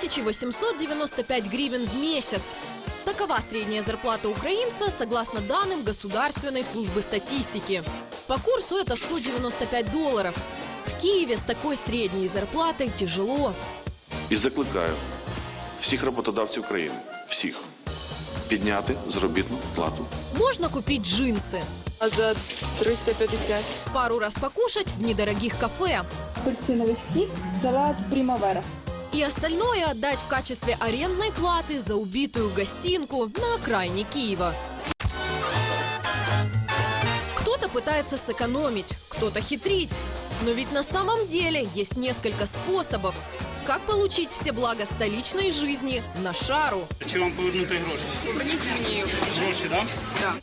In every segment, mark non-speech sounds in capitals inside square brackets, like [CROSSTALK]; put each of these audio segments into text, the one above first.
4895 гривен в месяц. Такова средняя зарплата украинца согласно данным Государственной службы статистики. По курсу это 195 долларов. В Киеве с такой средней зарплатой тяжело. І закликаю всіх роботодавців країни, всіх, підняти заробітну плату. Можно купить джинсы, А за 350. пару раз покушать в недорогих кафе апельсиновый стик, салат примавера. и остальное отдать в качестве арендной платы за убитую гостинку на окраине Киева. Кто-то пытается сэкономить, кто-то хитрить. Но ведь на самом деле есть несколько способов, как получить все блага столичной жизни на шару. Чи вам повернути гроші? Поверните мне Гроші, да? Да.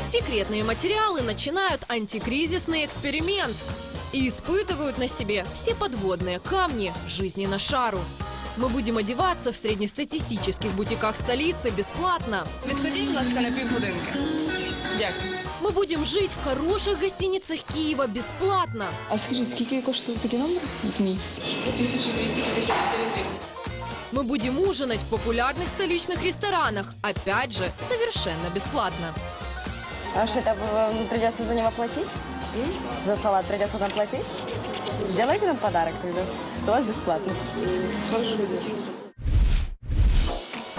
Секретные материалы начинают антикризисный эксперимент и испытывают на себе все подводные камни жизни на шару. Мы будем одеваться в среднестатистических бутиках столицы бесплатно. Відходіть, будь ласка, на півгодинки. Дякую. Мы будем жить в хороших гостиницах Киева бесплатно. А скажіть, скільки коштує такий номер, як мій? 1254 гривні. Мы будем ужинать в популярных столичных ресторанах, опять же, совершенно бесплатно. А что это вам придется за него платить? За салат придется нам платить? Сделайте нам подарок тогда. Салат бесплатно.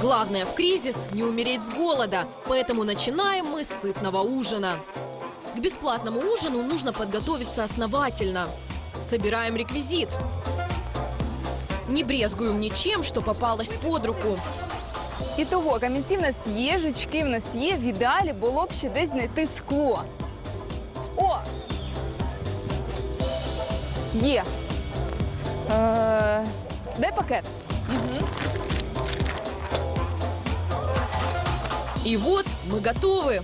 Главное в кризис не умереть с голода, поэтому начинаем мы с сытного ужина. К бесплатному ужину нужно подготовиться основательно. Собираем реквизит. Не брезгуем ничем, что попалось под руку. І того, камінці в нас є, жучки в нас є. В ідеалі було б ще десь знайти скло. Є. Е, дай пакет. И вот мы готовы.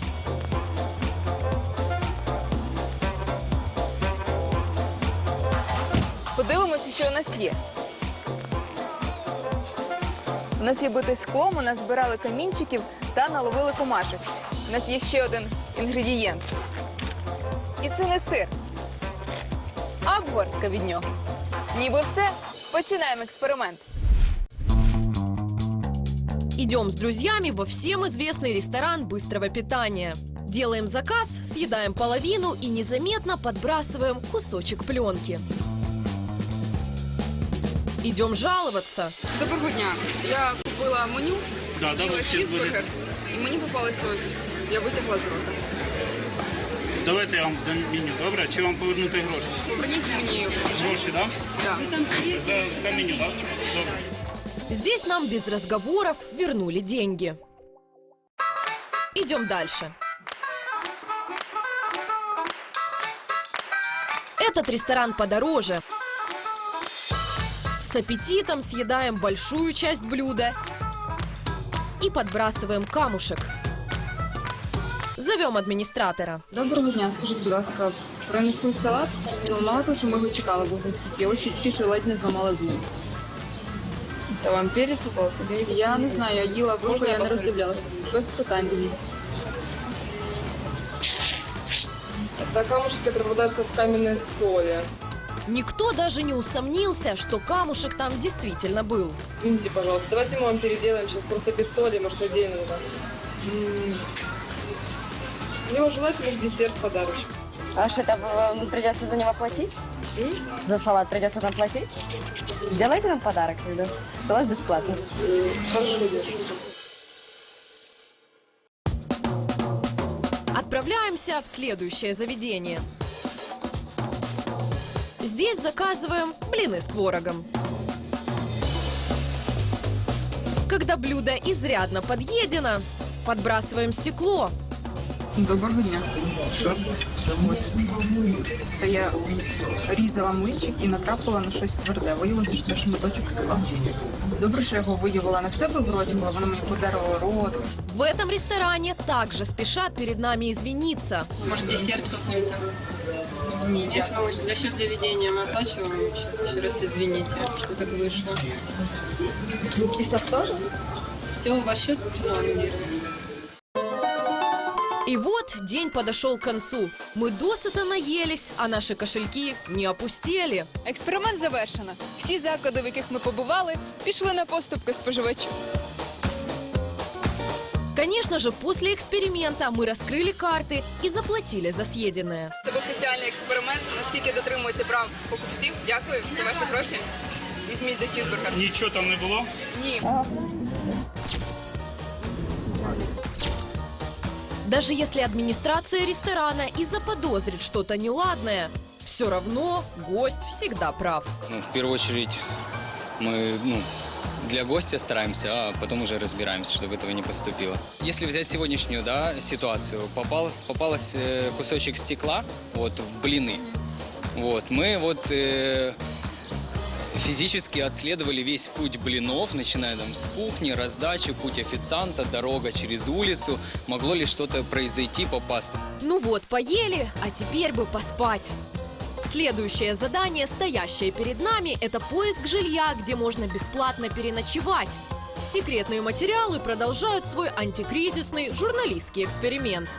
Подивимося, що у нас є. У нас є бите скло, ми назбирали камінчиків та наловили комашок. У нас є ще один інгредієнт. І це не сир, обгортка від нього. Ніби все. Починаємо експеримент. Идем с друзьями во всем известный ресторан быстрого питания. Делаем заказ, съедаем половину и незаметно подбрасываем кусочек пленки. Идем жаловаться. Доброго дня. Я купила меню, Да, їла давай ще чізбургер, зварити. і мені попалося ось. Я витягла з рота. Давайте я вам заміню, добре? Чи вам повернути гроші? Поверніть мені Гроші, да? да. За, за меню, да? Добре. Здесь нам без разговоров вернули деньги. Идем дальше. Этот ресторан подороже. С аппетитом съедаем большую часть блюда и подбрасываем камушек. Зовем администратора. Доброго дня, скажіть, будь ласка, принесли салат. Ну, мало того, що ми його чекали, був за скільки. Ось я тільки що ледь не зламала зуб. Та вам перець попався? Я не знаю, я їла вилку, я не роздивлялася. Без питань, дивіться. Та камушки попадаются в каменной соли. Никто даже не усомнился, что камушек там действительно был. Извините, пожалуйста, давайте мы вам переделаем сейчас просто без соли, может, отдельно. Да? М. Его желательно может, десерт подарочек. А что это вам придется за него платить? За салат придется нам платить? Сделайте нам подарок тогда. Салат бесплатно. Хорошо. Отправляемся в следующее заведение. Здесь заказываем блины с творогом. Когда блюдо изрядно подъедено, подбрасываем стекло. Доброго дня. Що? Ось. Це я різала млинчик і натрапила на щось тверде. Виявилося, що це шматочок скла. Добре, що я його виявила не в себе в роті, бо воно мені подерло рот. В этом ресторане также спешат перед нами извиниться. Может, десерт какой-то? Нет, мы за счет заведения мы оплачиваем счет. Еще раз извините, что так вышло. І сок теж? Все, ваш счет пролонгирует. И вот день подошел к концу. Мы досыта наелись, а наши кошельки не опустели. Експеримент завершено. Всі заклади, в яких ми побували, пішли на поступки споживачів. Конечно же, после эксперимента мы раскрыли карты и заплатили за съеденное. Це був соціальний експеримент. Наскільки дотримується прав покупців? Дякую. Це ваші гроші. Візьміть за чізбургер. Нічого там не було? Ні. Даже если администрация ресторана и заподозрит что-то неладное, все равно гость всегда прав. Ну, в первую очередь мы ну, для гостя стараемся, а потом уже разбираемся, чтобы этого не поступило. Если взять сегодняшнюю да, ситуацию, попалась, попалась э, кусочек стекла вот, в блины. Вот, мы вот э, физически отследовали весь путь блинов, начиная там с кухни, раздачи, путь официанта, дорога через улицу. Могло ли что-то произойти, попасться? Ну вот, поели, а теперь бы поспать. Следующее задание, стоящее перед нами, это поиск жилья, где можно бесплатно переночевать. Секретные материалы продолжают свой антикризисный журналистский эксперимент.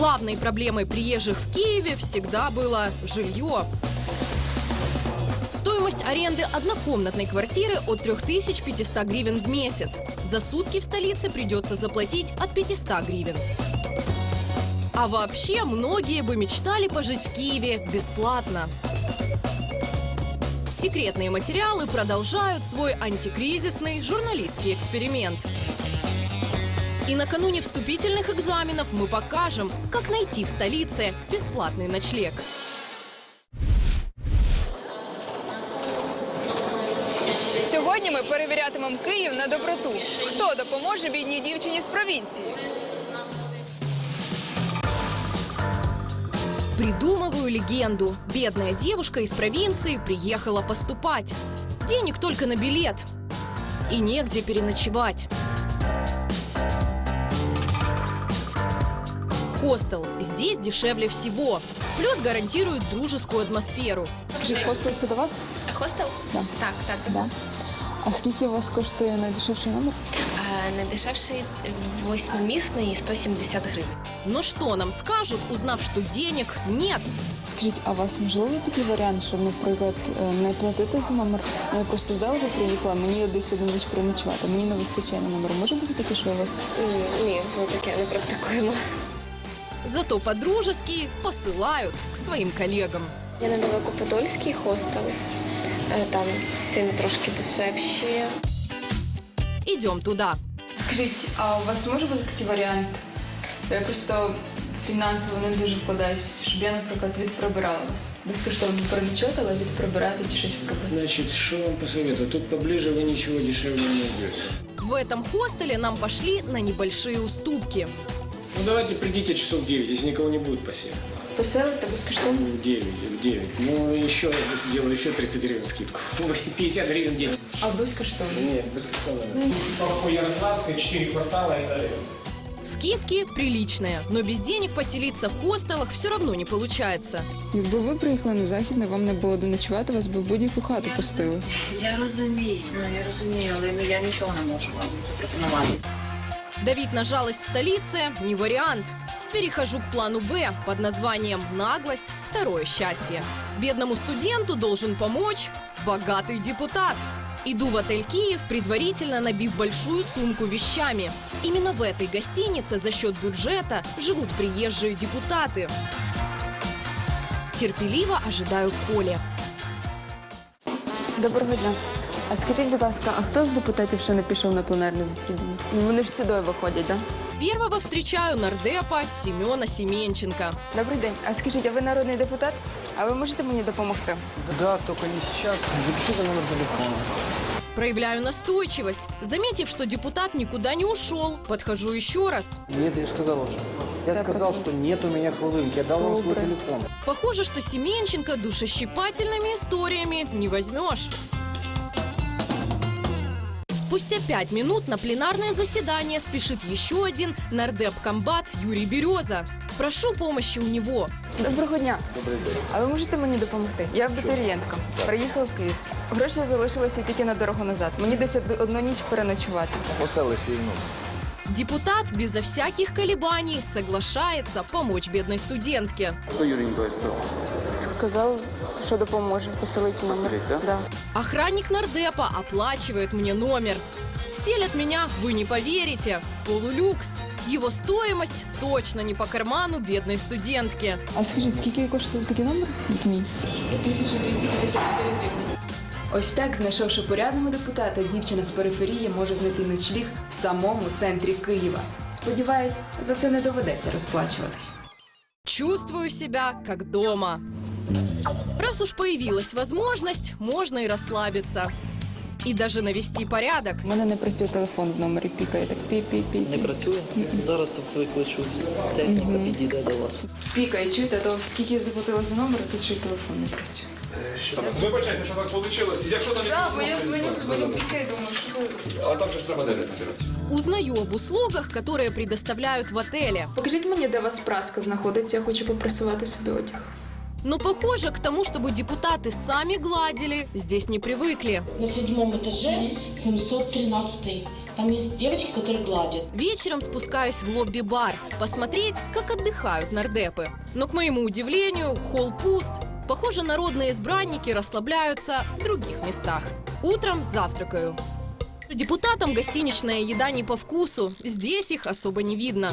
Главной проблемой приезжих в Киеве всегда было жилье. Стоимость аренды однокомнатной квартиры от 3500 гривен в месяц. За сутки в столице придется заплатить от 500 гривен. А вообще, многие бы мечтали пожить в Киеве бесплатно. Секретные материалы продолжают свой антикризисный журналистский эксперимент. И накануне вступительных экзаменов мы покажем, как найти в столице бесплатный ночлег. Сьогодні ми перевірятимемо Київ на доброту. Хто допоможе бідній дівчині з провінції? Придумываю легенду. Бедная девушка из провинции приехала поступать. Денег только на билет. И негде переночевать. Хостел. Здесь дешевле всего. Плюс гарантирует дружескую атмосферу. Скажіть, хостел це до вас? Хостел? Да. Так, так. Да. А скільки у вас коштує найдешевший номер? Е, Найдешевший восьмимісний 170 гривень. Но что нам скажут, узнав, что денег нет? Скажіть, а у вас можливий такий варіант, щоб, наприклад, е, не платити за номер? Я просто здалеку приїхала, мені десь одну ніч переночувати, мені не вистачає на номер. Може бути таке, що у вас Ні, ми таке не практикуємо. Зато по-дружески посылают к своим коллегам. Я на Великоподольський хостел. Е, Там ціни трошки дешевші. Идем туда. Скажіть, а у вас може бути такий варіант? Я просто фінансово не дуже вкладаюсь, щоб я, наприклад, відприбирала вас. Безкоштовно переночувати, але відприбирати чи щось пробувати. Значит, что вам посоветую? Тут поближе вы ничего дешевле не найдете. В этом хостеле нам пошли на небольшие уступки. Ну давайте придите часов в 9, если никого не будет посеять. Поселити безкоштовно? В 9, в 9. Ну еще сделаю еще 30 гривен скидку. [LAUGHS] 50 гривен день. А безкоштовно? Нет, бесплатно. По Ярославской 4 квартала это Скидки приличные, но без денег поселиться в хостелах все равно не получается. Якби ви приїхали на західне, вам не було де ночувати, вас би в будь-яку хату пустили. Я розумію, ну я розумію, але ну, я нічого не можу вам запропонувати. Давить на жалость в столице – не вариант. Перехожу к плану «Б» под названием «Наглость. Второе счастье». Бедному студенту должен помочь богатый депутат. Иду в отель «Киев», предварительно набив большую сумку вещами. Именно в этой гостинице за счет бюджета живут приезжие депутаты. Терпеливо ожидаю в холле. Доброго дня. А скажіть, будь ласка, а хто з депутатів ще не пішов на пленарне засідання? Ну, вони ж сюди виходять, так? Первого встречаю нардепа Семена Семенченко. Добрий день. А скажіть, а ви народний депутат? А ви можете мені допомогти? Да, только не сейчас. Запишите номер телефона. Проявляю настойчивость. Заметив, что депутат никуда не ушел, подхожу еще раз. Нет, я же сказал уже. Я Да, сказал, прошу. что нет у меня хвилинки. Я дал вам свой Добре. телефон. Похоже, что Семенченко душещипательными историями не возьмешь. Спустя пять минут на пленарное заседание спешит еще один нардеп-комбат Юрий Береза. Прошу помощи у него. Доброго дня. Добрий день. А ви можете мені допомогти? Я абітурієнтка. Приїхала в Київ. Гроші залишилися тільки на дорогу назад. Мені десь од- одну ніч переночувати. Поселися і ну. Депутат безо всяких колебаний соглашается помочь бедной студентке. Що Юрій Ніколаївич сказав? Сказав, що допоможе. Поселить номер. Поселить, да? Да. Охранник нардепа оплачивает мне номер. Селят меня, вы не поверите, в полулюкс. Его стоимость точно не по карману бедной студентки. А скажіть, скільки коштує такий номер, як мій? Ось так, знайшовши порядного депутата, дівчина з периферії може знайти ночліг в самому центрі Києва. Сподіваюсь, за це не доведеться розплачуватись. Чувствую себя как дома. Раз уж появилась возможность, можно и расслабиться. И даже навести порядок. У мене не працює телефон в номері пікає, так пі-пі-пі. Не працює? Зараз викличу. Техніка підійде до вас. Пікає, чуєте, то скільки я заплатила за номер, а тут ще й телефон не працює. Вибачайте, що так вийшло. Якщо там Так, бо я дзвоню, дзвоню, пікає, думаю, що це... а там же ж треба 9 називати. Узнаю об услугах, которые предоставляют в отеле. Покажіть мені, де у вас праска знаходиться, я хочу попрасувати собі одяг. Но похоже, к тому, чтобы депутаты сами гладили, здесь не привыкли. На седьмом этаже 713. Там есть девочки, которые гладят. Вечером спускаюсь в лобби-бар, посмотреть, как отдыхают нардепы. Но, к моему удивлению, холл пуст. Похоже, народные избранники расслабляются в других местах. Утром завтракаю. Депутатам гостиничная еда не по вкусу, здесь их особо не видно.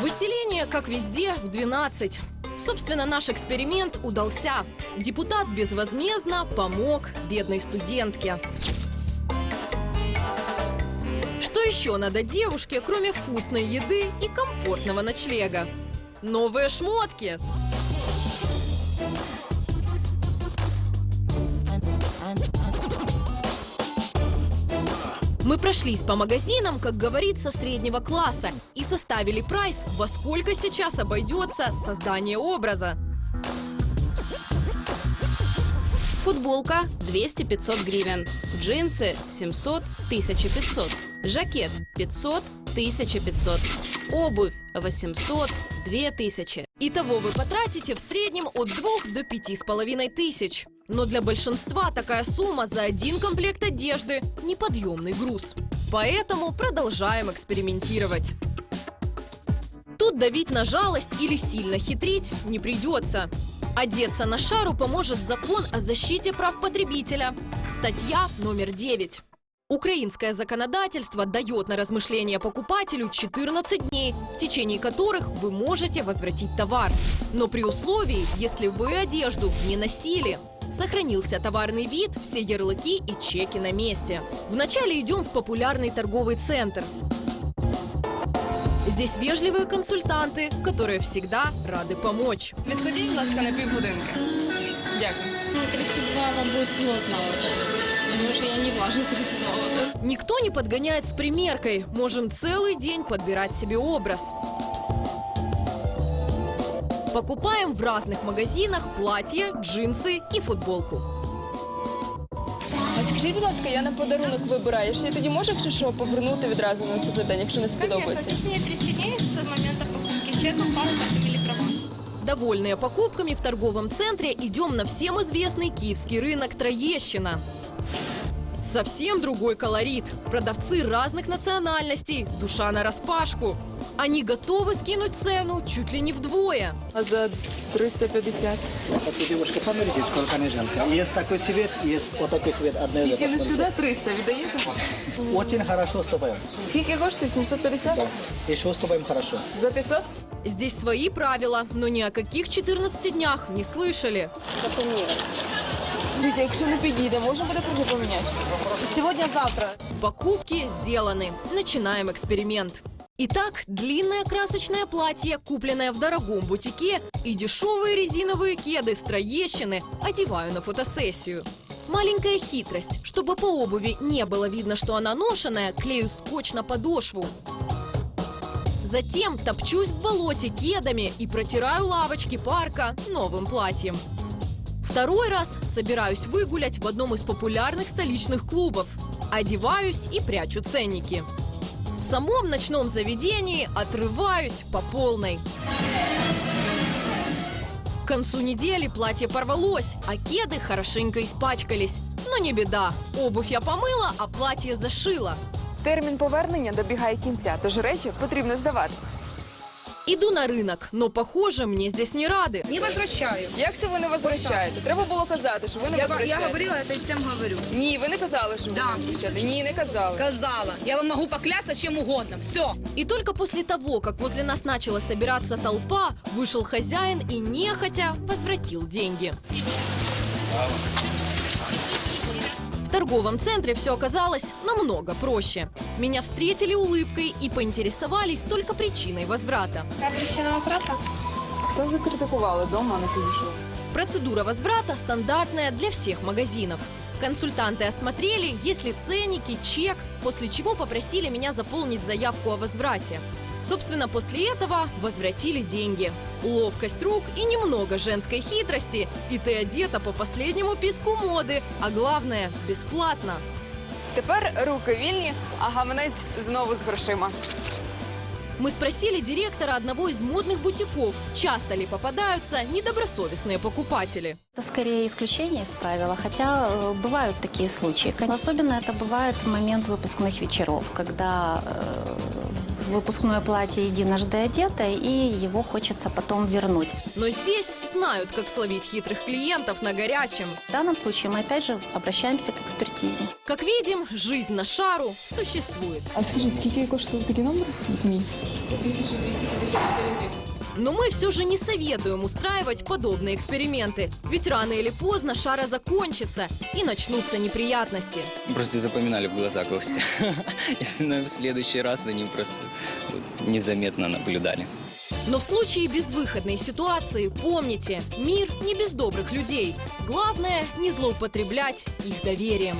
Выселение, как везде, в 12. Собственно, наш эксперимент удался. Депутат безвозмездно помог бедной студентке. Что еще надо девушке, кроме вкусной еды и комфортного ночлега? Новые шмотки! Мы прошлись по магазинам, как говорится, среднего класса и составили прайс, во сколько сейчас обойдется создание образа. Футболка 200-500 гривен. Джинсы 700 1500. Жакет 500 1500. Обувь 800 2000. Итого вы потратите в среднем от двух до пяти с половиной тысяч. Но для большинства такая сумма за один комплект одежды – неподъемный груз. Поэтому продолжаем экспериментировать. Тут давить на жалость или сильно хитрить не придется. Одеться на шару поможет закон о защите прав потребителя. Статья номер 9. Украинское законодательство дает на размышление покупателю 14 дней, в течение которых вы можете возвратить товар. Но при условии, если вы одежду не носили. Сохранился товарный вид, все ярлыки и чеки на месте. Вначале идем в популярный торговый центр. Здесь вежливые консультанты, которые всегда рады помочь. Відходіть, будь ласка, на півгодинки. Дякую. Ну, 32 вам будет плотно очень. Может, я не важно 32. Никто не подгоняет с примеркой. Можем целый день подбирать себе образ. Покупаем в разных магазинах платье, джинсы и футболку. А скажіть, будь ласка, я на подарунок вибираю. Я тоді можу, якщо що, повернути відразу на наступний день, якщо не сподобається. Точнее, присоединиться с момента покупки чеком, паспортом или правом. Довольные покупками в торговом центре идем на всем известный киевский рынок Троещина. Совсем другой колорит. Продавцы разных национальностей, душа на распашку. Они готовы скинуть цену чуть ли не вдвое. А за 350. Так, девушка, посмотрите, сколько неженка. Есть такой цвет, есть вот такой цвет. Одна Скільки не сюди 300 віддаєте? Очень хорошо уступаем. Скільки коштує? 750? Еще уступаем хорошо. За 500? Здесь свои правила, но ни о каких 14 днях не слышали. Дивіться, якщо не підійде, можна буде просто поміняти? Сьогодні-завтра. Покупки сделаны. Начинаем эксперимент. Итак, длинное красочное платье, купленное в дорогом бутике, и дешевые резиновые кеды с Троещины одеваю на фотосессию. Маленькая хитрость. Чтобы по обуви не было видно, что она ношеная, клею скотч на подошву. Затем топчусь в болоте кедами и протираю лавочки парка новым платьем. Второй раз собираюсь выгулять в одном из популярных столичных клубов. Одеваюсь и прячу ценники. В самом ночном заведении отрываюсь по полной. К концу недели платье порвалось, а кеды хорошенько испачкались. Но не беда, обувь я помыла, а платье зашила. Термін повернення добігає кінця, тож речі потрібно здавати. Иду на рынок, но, похоже, мне здесь не рады. Не возвращаю. Як це ви не возвращаєте? Треба було казати, що ви не Я, я возвращаєте. говорила это и всем говорю. Ні, ви не казали, що ви Да. не возвращаєте. Ні, не казали. Казала. Я вам могу поклясться чем угодно. Все. И только после того, как возле нас начала собираться толпа, вышел хозяин и нехотя возвратил деньги. В торговом центре все оказалось намного проще. Меня встретили улыбкой и поинтересовались только причиной возврата. Причина возврата? Хто закритикували дома, не підійшов? Процедура возврата стандартная для всех магазинов. Консультанты осмотрели, есть ли ценники, чек, после чего попросили меня заполнить заявку о возврате. Собственно, после этого возвратили деньги. Ловкость рук и немного женской хитрости, и ты одета по последнему писку моды, а главное – бесплатно. Тепер руки вільні, а гаманець знову з грошима. Мы спросили директора одного из модных бутиков, часто ли попадаются недобросовестные покупатели. Это скорее исключение из правила, хотя э, бывают такие случаи. Но Особенно это бывает в момент выпускных вечеров, когда э, выпускное платье единожды одето, и его хочется потом вернуть. Но здесь знают, как словить хитрых клиентов на горячем. В данном случае мы опять же обращаемся к экспертизе. Как видим, жизнь на шару существует. А скажіть, скільки коштує такий номер? Як мій? Но мы все же не советуем устраивать подобные эксперименты. Ведь рано или поздно шара закончится и начнутся неприятности. Просто запоминали в глаза гостя. [LAUGHS] И в следующий раз ним просто незаметно наблюдали. Но в случае безвыходной ситуации помните, мир не без добрых людей. Главное не злоупотреблять их доверием.